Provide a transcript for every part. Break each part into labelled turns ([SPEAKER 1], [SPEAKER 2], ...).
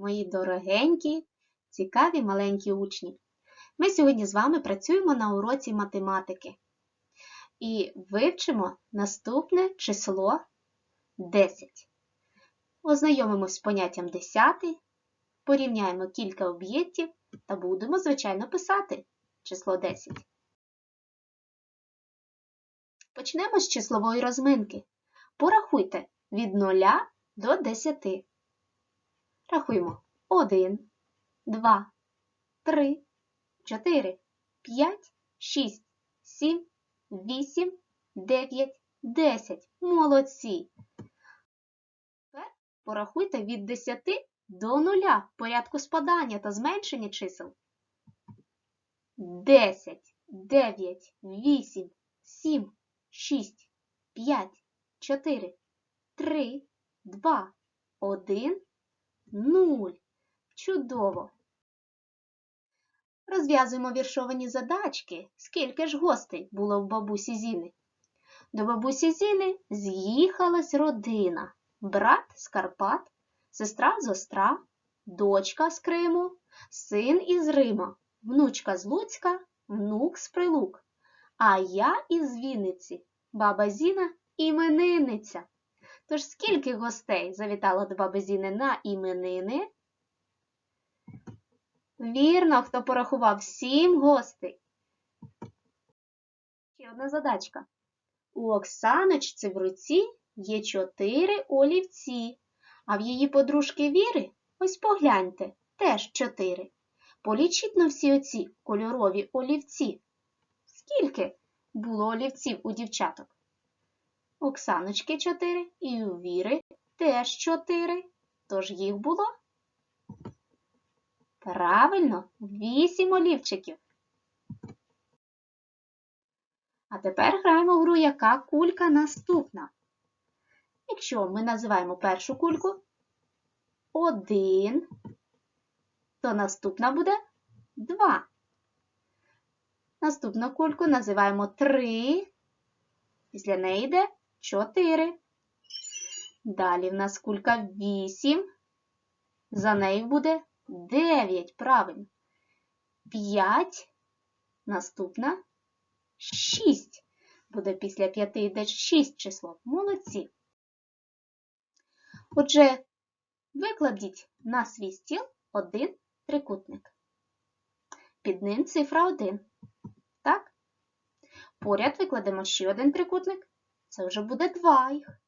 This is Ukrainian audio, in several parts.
[SPEAKER 1] мої дорогенькі, цікаві маленькі учні! Ми сьогодні з вами працюємо на уроці математики і вивчимо наступне число 10. Ознайомимось з поняттям десятий, порівняємо кілька об'єктів та будемо, звичайно, писати число 10. Почнемо з числової розминки. Порахуйте від 0 до 10. Рахуємо 1, 2, 3, 4, 5, 6, 7, 8, 9, 10. Молодці! Тепер порахуйте від 10 до 0 в порядку спадання та зменшення чисел. 10, 9, 8, 7, 6, 5, 4, 3, 2, 1, 0. Чудово! Розв'язуємо віршовані задачки. Скільки ж гостей було в бабусі Зіни? До бабусі Зіни з'їхалась родина. Брат з Карпат, сестра з Остра, дочка з Криму, син із Рима, внучка з Луцька, внук з Прилук. А я із Вінниці, баба Зіна іменинниця. Тож скільки гостей завітало до бабизіни на іменини? Вірно, хто порахував сім гостей. Ще одна задачка. У Оксаночці в руці є чотири олівці, а в її подружки Віри, ось погляньте, теж чотири. Полічіть на всі оці кольорові олівці. Скільки було олівців у дівчаток? Оксаночки чотири і у Віри теж чотири. Тож їх було? Правильно, вісім олівчиків. А тепер граємо в гру, яка кулька наступна. Якщо ми називаємо першу кульку один, то наступна буде два. Наступну кульку називаємо три, після неї йде чотири. Далі в нас кулька вісім, за нею буде 9, правильно. 5, наступна 6. Буде після 5 йде 6 число. Молодці. Отже, викладіть на свій стіл один трикутник. Під ним цифра 1. Так? Поряд викладемо ще один трикутник. Це вже буде 2 їх.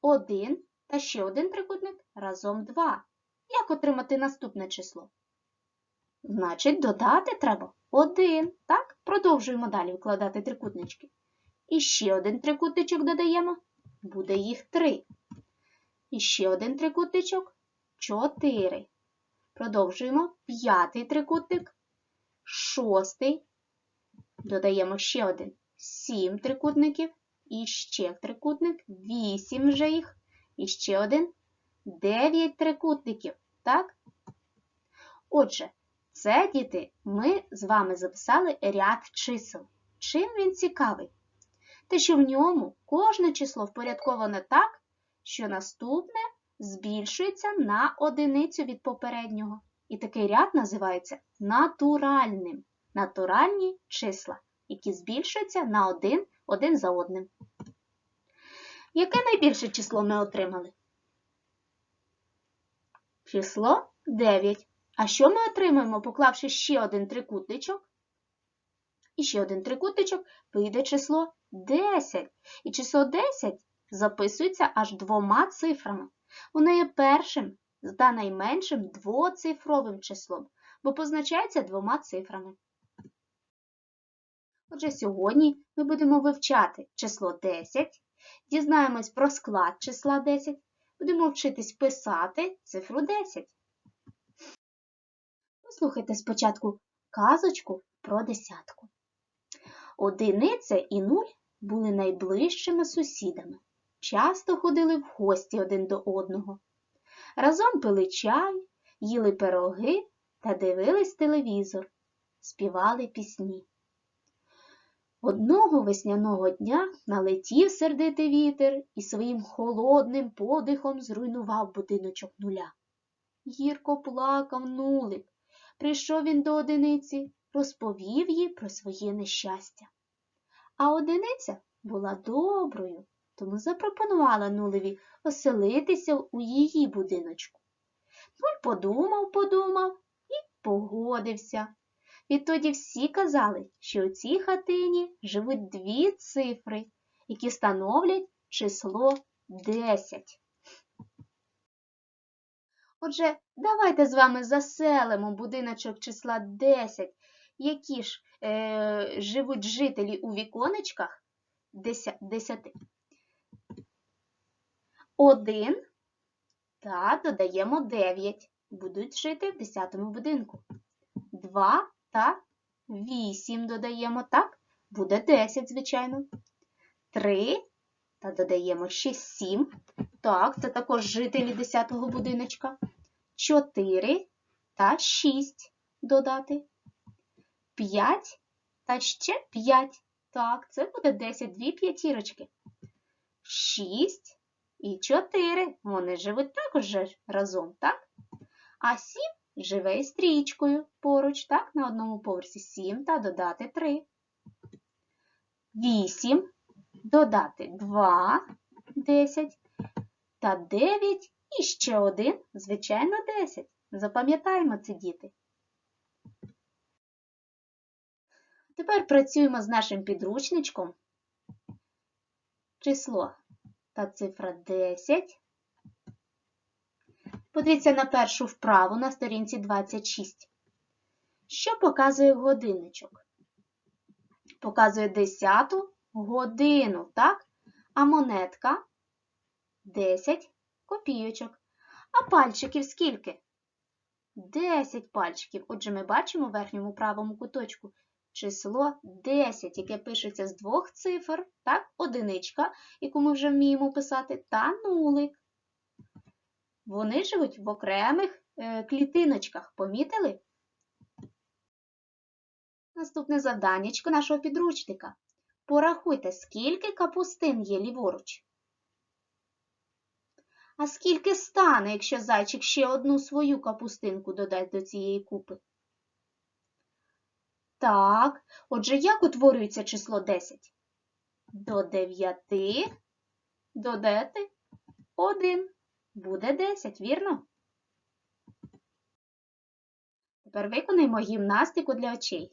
[SPEAKER 1] Один та ще один трикутник разом 2. Як отримати наступне число? Значить, додати треба один. Так, продовжуємо далі вкладати трикутнички. І ще один трикутничок додаємо, буде їх три. І ще один трикутничок чотири. Продовжуємо п'ятий трикутник, шостий. Додаємо ще один сім трикутників. І ще трикутник, вісім вже їх. І ще один 9 трикутників, так? Отже, це, діти, ми з вами записали ряд чисел. Чим він цікавий? Те, що в ньому кожне число впорядковане так, що наступне збільшується на одиницю від попереднього. І такий ряд називається натуральним. Натуральні числа, які збільшуються на один, один за одним. Яке найбільше число ми отримали? Число 9. А що ми отримаємо, поклавши ще один трикутничок? І ще один трикутничок вийде число 10. І число 10 записується аж двома цифрами. Воно є першим та найменшим двоцифровим числом, бо позначається двома цифрами. Отже, сьогодні ми будемо вивчати число 10, дізнаємось про склад числа 10 будемо вчитись писати цифру 10. Послухайте спочатку казочку про десятку. Одиниця і нуль були найближчими сусідами. Часто ходили в гості один до одного. Разом пили чай, їли пироги та дивились телевізор, співали пісні. Одного весняного дня налетів сердитий вітер і своїм холодним подихом зруйнував будиночок нуля. гірко плакав нулик. Прийшов він до одиниці, розповів їй про своє нещастя. А одиниця була доброю, тому запропонувала нулеві оселитися у її будиночку. Нуль подумав, подумав і погодився. Відтоді всі казали, що у цій хатині живуть дві цифри, які становлять число 10. Отже, давайте з вами заселимо будиночок числа 10, які ж е, живуть жителі у віконечках 10. Один та додаємо 9. Будуть жити в 10 будинку. 2 та 8 додаємо, так? Буде 10, звичайно. 3 та додаємо ще 7. Так, це також жителі 10-го будиночка. 4 та 6 додати. 5 та ще 5. Так, це буде 10, дві п'ятірочки. 6 і 4. Вони живуть також разом, так? А 7 живе із стрічкою поруч, так, на одному поверсі 7 та додати 3. 8 додати 2, 10 та 9 і ще один, звичайно, 10. Запам'ятаємо це, діти. Тепер працюємо з нашим підручничком. Число та цифра 10. Подивіться на першу вправу на сторінці 26. Що показує годинничок? Показує 10 годину, так? А монетка 10 копійочок. А пальчиків скільки? 10 пальчиків. Отже, ми бачимо в верхньому правому куточку число 10, яке пишеться з двох цифр, так, одиничка, яку ми вже вміємо писати, та нулик. Вони живуть в окремих е, клітиночках. Помітили? Наступне завданнячко нашого підручника. Порахуйте, скільки капустин є ліворуч. А скільки стане, якщо зайчик ще одну свою капустинку додасть до цієї купи? Так, отже, як утворюється число 10? До 9 додати 1. Буде 10, вірно? Тепер виконаймо гімнастику для очей.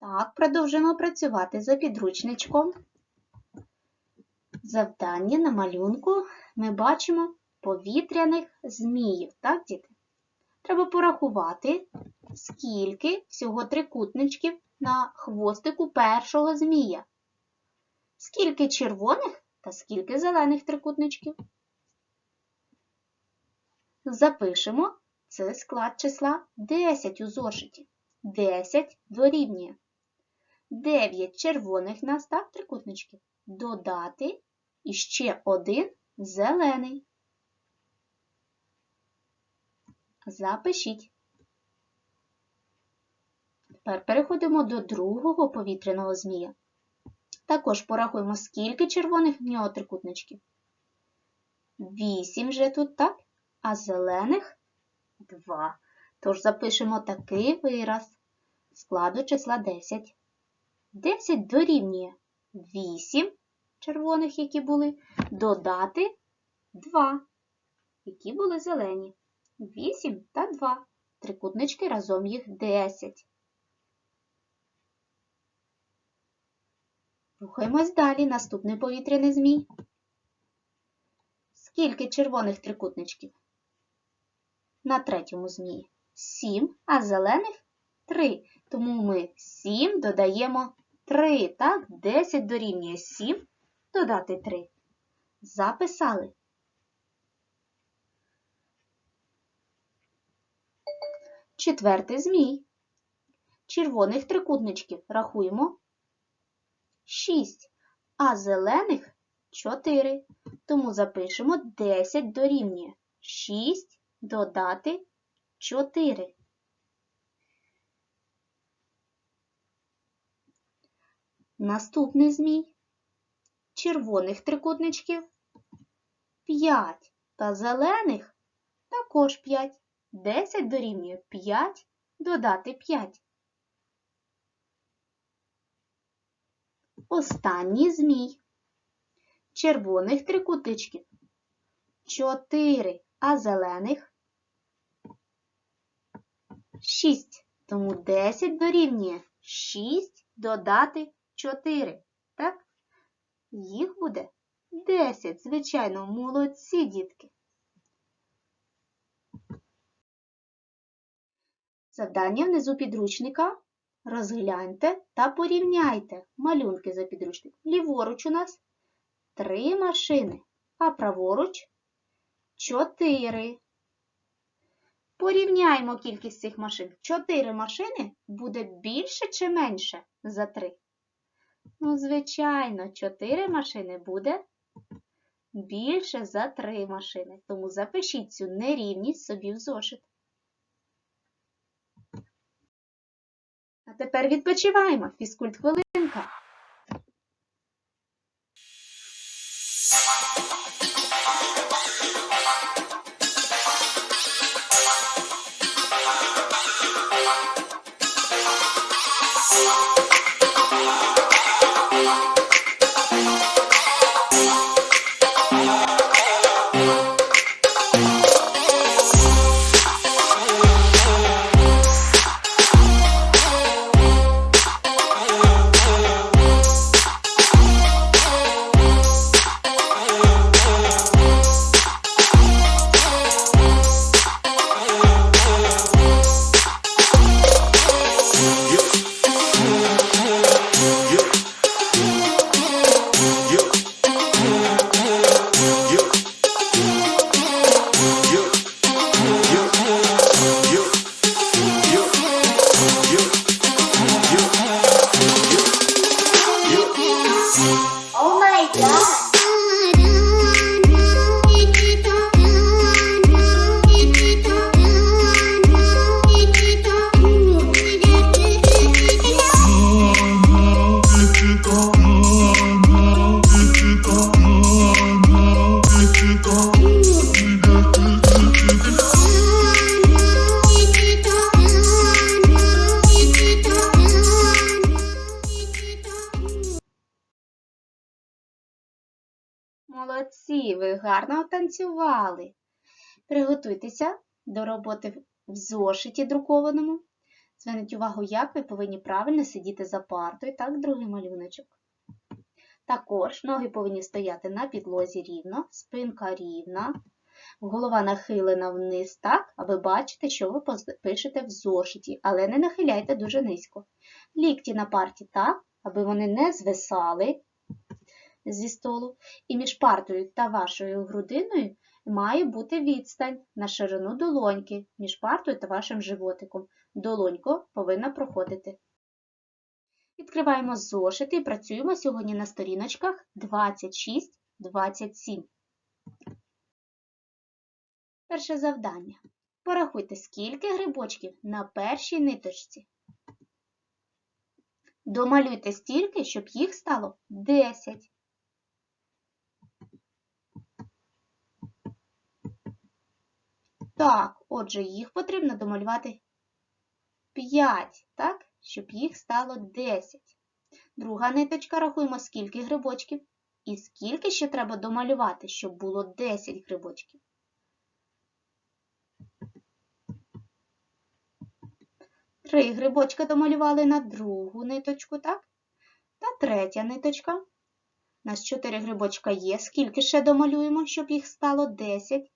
[SPEAKER 1] Так, продовжуємо працювати за підручничком. Завдання на малюнку ми бачимо повітряних зміїв, так, діти? Треба порахувати, скільки всього трикутничків на хвостику першого змія. Скільки червоних та скільки зелених трикутничків. Запишемо це склад числа 10 у зошиті. 10 дорівнює 9 червоних нас, так, трикутничків, додати і ще один зелений. Запишіть. Тепер переходимо до другого повітряного змія. Також порахуємо, скільки червоних в нього трикутничків. 8 вже тут, так? А зелених 2. Тож запишемо такий вираз складу числа 10. 10 дорівнює 8 червоних, які були, додати 2, які були зелені. 8 та 2. Трикутнички разом їх 10. Рухаємось далі. Наступний повітряний змій. Скільки червоних трикутничків? На третьому змії 7, а зелених 3. Тому ми 7 додаємо 3. Так, 10 дорівнює 7 додати 3. Записали. Четвертий змій. Червоних трикутничків рахуємо 6, а зелених 4. Тому запишемо 10 дорівнює 6 додати 4. Наступний змій. Червоних трикутничків 5 та зелених також 5. 10 дорівнює 5 додати 5. Останній змій. Червоних трикутничків 4, а зелених 6. Тому 10 дорівнює 6 додати 4. Так? Їх буде 10. Звичайно, молодці дітки. Завдання внизу підручника. Розгляньте та порівняйте малюнки за підручник. Ліворуч у нас три машини, а праворуч чотири. Порівняємо кількість цих машин. Чотири машини буде більше чи менше за три? Ну, звичайно, 4 машини буде більше за 3 машини. Тому запишіть цю нерівність собі в зошит. А тепер відпочиваємо. Фізкульт хвилинка. Молодці, ви гарно танцювали. Приготуйтеся до роботи в зошиті друкованому. Зверніть увагу, як ви повинні правильно сидіти за партою, так, другий малюночок. Також ноги повинні стояти на підлозі рівно, спинка рівна, голова нахилена вниз так, аби бачити, що ви пишете в зошиті, але не нахиляйте дуже низько. Лікті на парті так, аби вони не звисали зі столу, і між партою та вашою грудиною має бути відстань на ширину долоньки між партою та вашим животиком. Долонько повинна проходити. Відкриваємо зошити і працюємо сьогодні на сторіночках 26-27. Перше завдання. Порахуйте, скільки грибочків на першій ниточці. Домалюйте стільки, щоб їх стало 10. Так, отже, їх потрібно домалювати 5, так, щоб їх стало 10. Друга ниточка, рахуємо, скільки грибочків. І скільки ще треба домалювати, щоб було 10 грибочків. Три грибочка домалювали на другу ниточку, так? Та третя ниточка. У нас 4 грибочка є. Скільки ще домалюємо, щоб їх стало 10?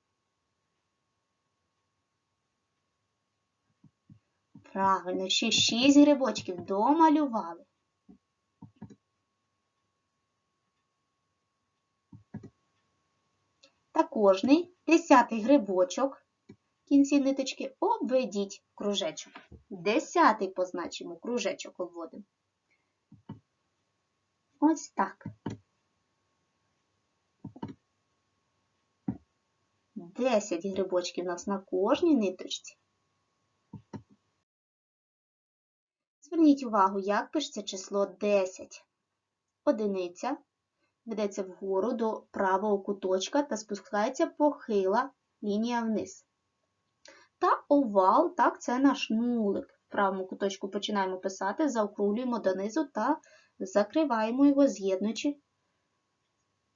[SPEAKER 1] Правильно, ще 6 грибочків домалювали. Та кожний десятий грибочок кінці ниточки обведіть в кружечок. Десятий позначимо, кружечок обводимо. Ось так. Десять грибочків у нас на кожній ниточці. Зверніть увагу, як пишеться число 10. Одиниця ведеться вгору до правого куточка та спускається похила лінія вниз. Та овал, так, це наш нулик. В правому куточку починаємо писати, заокруглюємо донизу та закриваємо його, з'єднуючи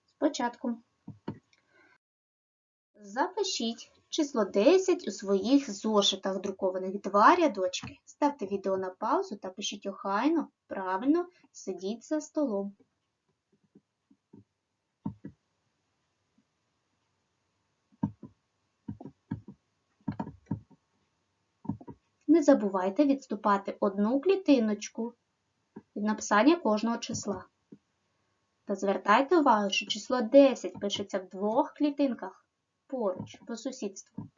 [SPEAKER 1] спочатку. Запишіть число 10 у своїх зошитах друкованих два рядочки. Ставте відео на паузу та пишіть охайно, правильно, сидіть за столом. Не забувайте відступати одну клітиночку від написання кожного числа. Та звертайте увагу, що число 10 пишеться в двох клітинках поруч, по сусідству.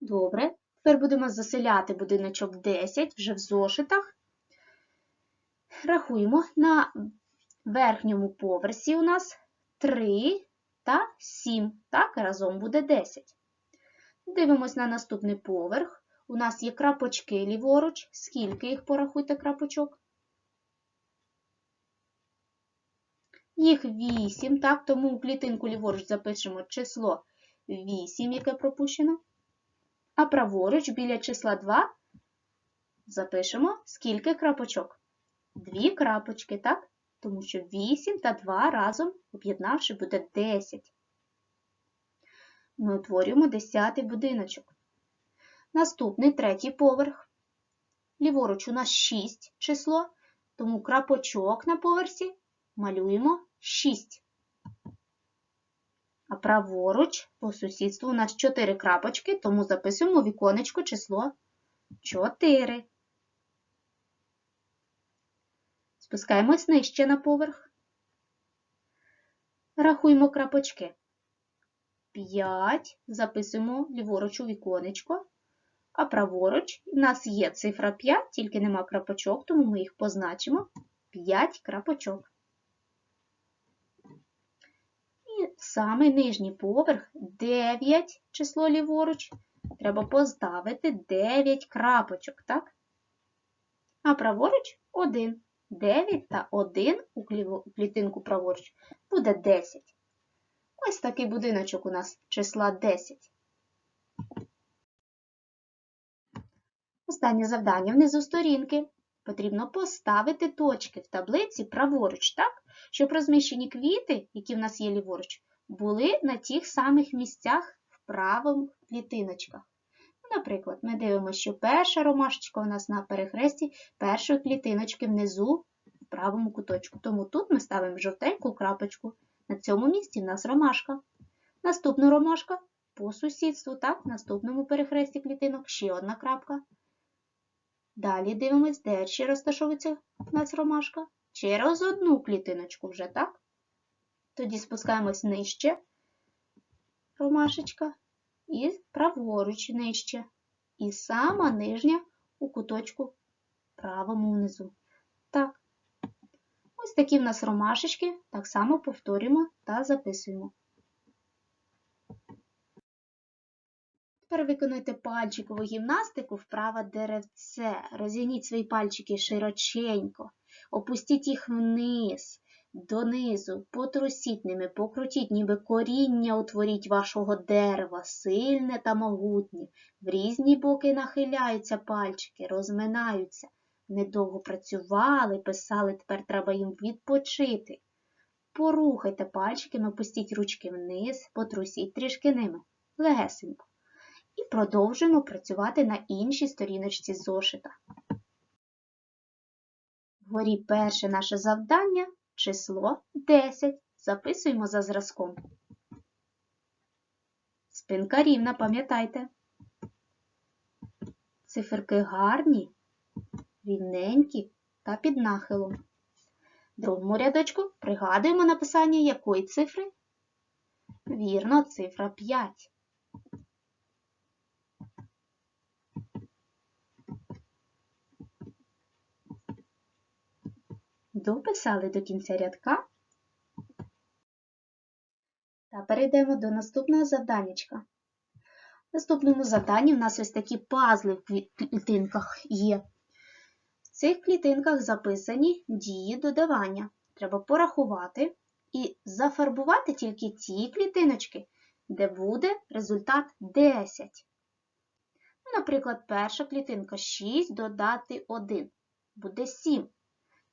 [SPEAKER 1] Добре, тепер будемо заселяти будиночок 10 вже в зошитах. Рахуємо на верхньому поверсі у нас 3 та 7. Так, разом буде 10. Дивимось на наступний поверх. У нас є крапочки ліворуч. Скільки їх порахуйте крапочок? Їх 8, так, тому у клітинку ліворуч запишемо число 8, яке пропущено. А праворуч біля числа 2 запишемо скільки крапочок? Дві крапочки, так? Тому що 8 та 2 разом, об'єднавши, буде 10. Ми утворюємо 10 будиночок. Наступний третій поверх. Ліворуч у нас 6 число, тому крапочок на поверсі малюємо 6. А праворуч по сусідству у нас 4 крапочки, тому записуємо віконечко число 4. Спускаємось нижче на поверх. Рахуємо крапочки. 5, записуємо ліворуч у віконечко, а праворуч у нас є цифра 5, тільки нема крапочок, тому ми їх позначимо 5 крапочок. І самий нижній поверх 9 число ліворуч. Треба поставити 9 крапочок, так? А праворуч 1. 9 та 1 у клітинку праворуч буде 10. Ось такий будиночок у нас числа 10. Останнє завдання внизу сторінки. Потрібно поставити точки в таблиці праворуч, так? Щоб розміщені квіти, які в нас є ліворуч, були на тих самих місцях в правому клітиночках. Наприклад, ми дивимося, що перша ромашечка у нас на перехресті першої клітиночки внизу в правому куточку. Тому тут ми ставимо жовтеньку крапочку. На цьому місці в нас ромашка. Наступна ромашка по сусідству, так, в наступному перехресті клітинок ще одна крапка. Далі дивимось, де ще розташовується в нас ромашка. Через одну клітиночку вже, так? Тоді спускаємось нижче ромашечка і праворуч нижче. І сама нижня у куточку правому внизу. Так. Ось такі в нас ромашечки, так само повторюємо та записуємо. Тепер виконуйте пальчикову гімнастику вправа деревце. Розігніть свої пальчики широченько, опустіть їх вниз, донизу, потрусіть ними, покрутіть, ніби коріння утворіть вашого дерева, сильне та могутнє. В різні боки нахиляються пальчики, розминаються. недовго працювали, писали, тепер треба їм відпочити. Порухайте пальчиками, опустіть ручки вниз, потрусіть трішки ними, легесенько. І продовжуємо працювати на іншій сторіночці зошита. Вгорі перше наше завдання число 10. Записуємо за зразком. Спинка рівна, пам'ятайте. Циферки гарні, рівненькі та під нахилом. Другому рядочку пригадуємо написання якої цифри? Вірно, цифра 5. Дописали до кінця рядка. Та перейдемо до наступного завданнячка. В наступному завданні в нас ось такі пазли в клітинках є. В цих клітинках записані дії додавання. Треба порахувати і зафарбувати тільки ті клітиночки, де буде результат 10. Ну, Наприклад, перша клітинка 6 додати 1 буде 7.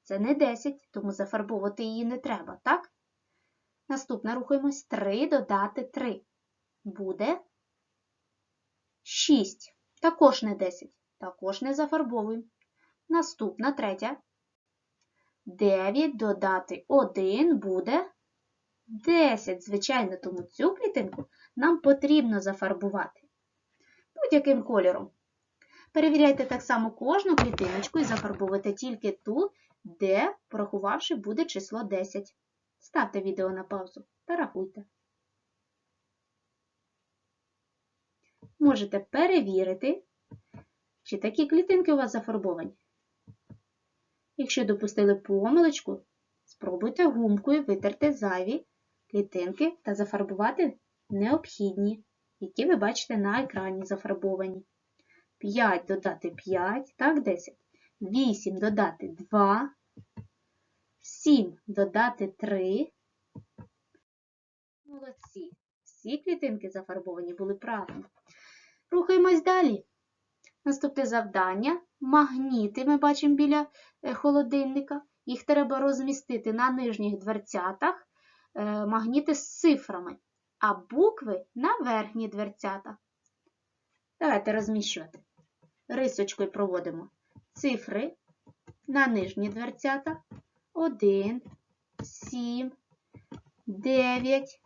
[SPEAKER 1] Це не 10, тому зафарбовувати її не треба, так? Наступна рухаємось 3 додати 3. Буде 6. Також не 10. Також не зафарбовуємо. Наступна третя. 9 додати 1 буде 10. Звичайно, тому цю клітинку нам потрібно зафарбувати. Будь-яким кольором. Перевіряйте так само кожну клітиночку і зафарбовуйте тільки ту, де, порахувавши, буде число 10. Ставте відео на паузу та рахуйте. Можете перевірити, чи такі клітинки у вас зафарбовані. Якщо допустили помилочку, спробуйте гумкою витерти зайві клітинки та зафарбувати необхідні, які ви бачите на екрані зафарбовані. 5 додати 5, так, 10. 8 додати 2, 7 додати 3. Молодці. Всі клітинки зафарбовані були правильно. Рухаємось далі. Наступне завдання. Магніти ми бачимо біля е, холодильника. Їх треба розмістити на нижніх дверцятах е, магніти з цифрами, а букви на верхні дверцята. Давайте розміщувати. Рисочкою проводимо цифри на нижні дверцята. 1, 7, 9,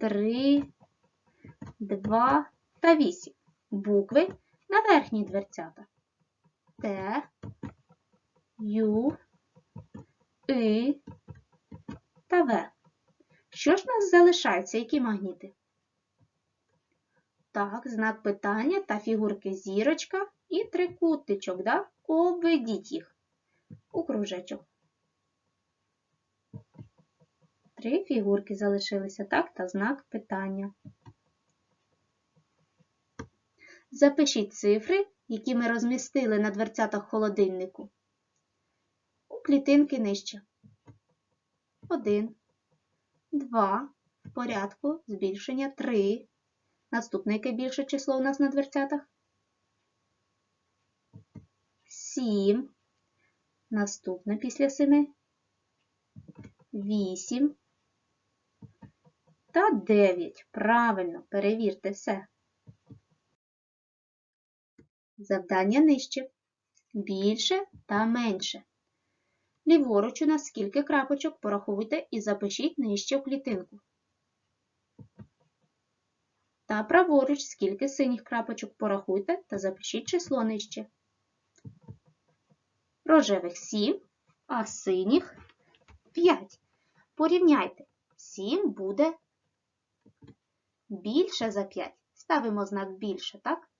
[SPEAKER 1] 3, 2 та 8. Букви на верхні дверцята. Т, Ю, И та В. Що ж нас залишаються? Які магніти? Так, знак питання та фігурки зірочка і трикутничок, да? Обведіть їх у кружечок. Три фігурки залишилися, так, та знак питання. Запишіть цифри, які ми розмістили на дверцятах холодильнику. У клітинки нижче. 1, 2, в порядку, збільшення 3. Наступне яке більше число у нас на дверцятах? 7. Наступне після 7. 8. Та 9. Правильно, перевірте все. Завдання нижче. Більше та менше. Ліворуч у нас скільки крапочок порахуйте і запишіть нижче в клітинку. Та праворуч скільки синіх крапочок порахуйте та запишіть число нижче. Рожевих 7, а синіх 5. Порівняйте. 7 буде більше за 5. Ставимо знак більше, так?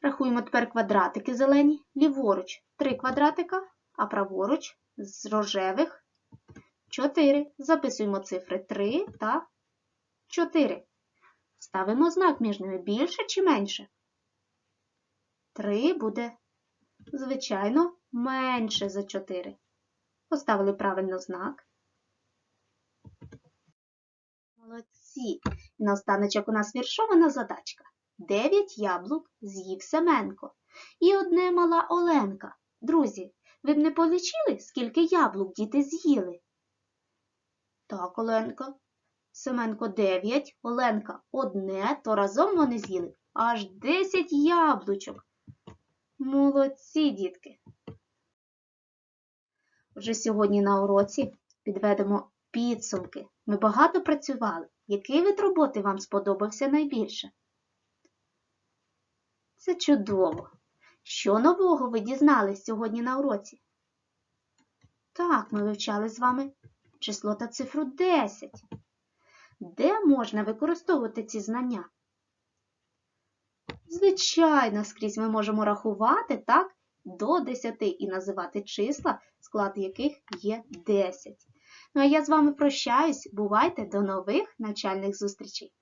[SPEAKER 1] Рахуємо тепер квадратики зелені. Ліворуч 3 квадратика, а праворуч з рожевих 4. Записуємо цифри 3 та 4. Ставимо знак між ними більше чи менше. 3 буде, звичайно, менше за 4. Поставили правильно знак. Молодці. І наостаночок у нас віршована задачка. Дев'ять яблук з'їв Семенко. і одне мала Оленка. Друзі, ви б не полічили, скільки яблук діти з'їли? Так, Оленка. Семенко 9, Оленка одне, то разом вони з'їли аж 10 яблучок. Молодці, дітки. Вже сьогодні на уроці підведемо підсумки. Ми багато працювали. Який вид роботи вам сподобався найбільше? Це чудово. Що нового ви дізнались сьогодні на уроці? Так, ми вивчали з вами число та цифру 10. Де можна використовувати ці знання? Звичайно, скрізь ми можемо рахувати так до 10 і називати числа, склад яких є 10. Ну а я з вами прощаюсь. Бувайте до нових навчальних зустрічей!